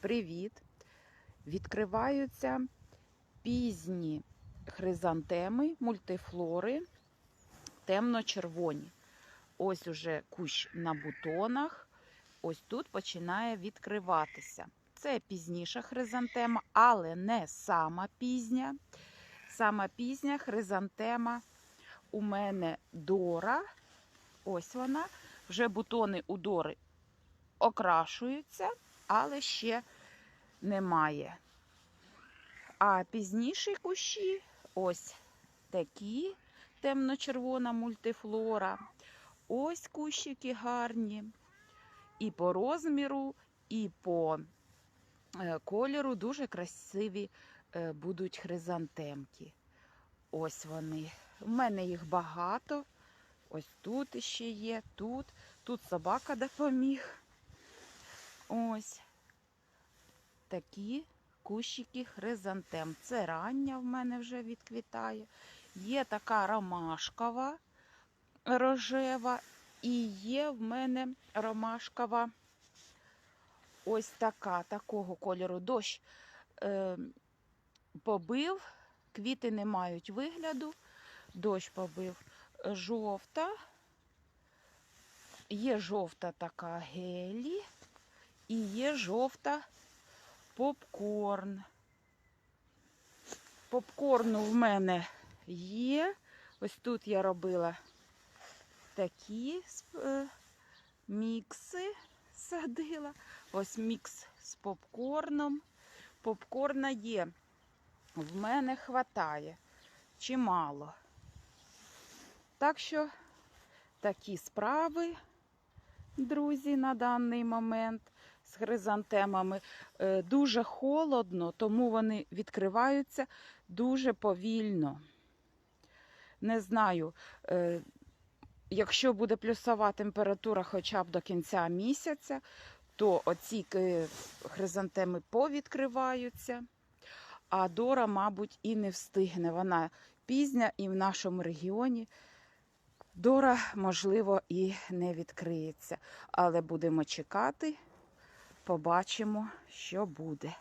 привіт! Відкриваються пізні хризантеми, мультифлори, темно-червоні. Ось уже кущ на бутонах. Ось тут починає відкриватися. Це пізніша хризантема, але не сама пізня. Сама пізня хризантема у мене Дора. Ось вона. Вже бутони у Дори окрашуються, але ще немає. А пізніші кущі ось такі темно-червона мультифлора. Ось кущики гарні. І по розміру, і по е, кольору дуже красиві е, будуть хризантемки. Ось вони. У мене їх багато. Ось тут іще є, тут. Тут собака допоміг. Ось такі кущики хризантем. Це рання в мене вже відквітає. Є така ромашкова рожева. І є в мене ромашкова ось така, такого кольору. Дощ е, побив, квіти не мають вигляду. Дощ побив жовта. Є жовта така гелі і є жовта попкорн. Попкорну в мене є. Ось тут я робила такі е, мікси садила. Ось мікс з попкорном. Попкорна є. В мене хватає чимало. Так що такі справи, друзі, на даний момент з хризантемами. Е, Дуже холодно, тому вони відкриваються дуже повільно. Не знаю, е, якщо буде плюсова температура хоча б до кінця місяця, то оці хризантеми повідкриваються, а Дора, мабуть, і не встигне. Вона пізня і в нашому регіоні. Дора, можливо, і не відкриється. Але будемо чекати, побачимо, що буде.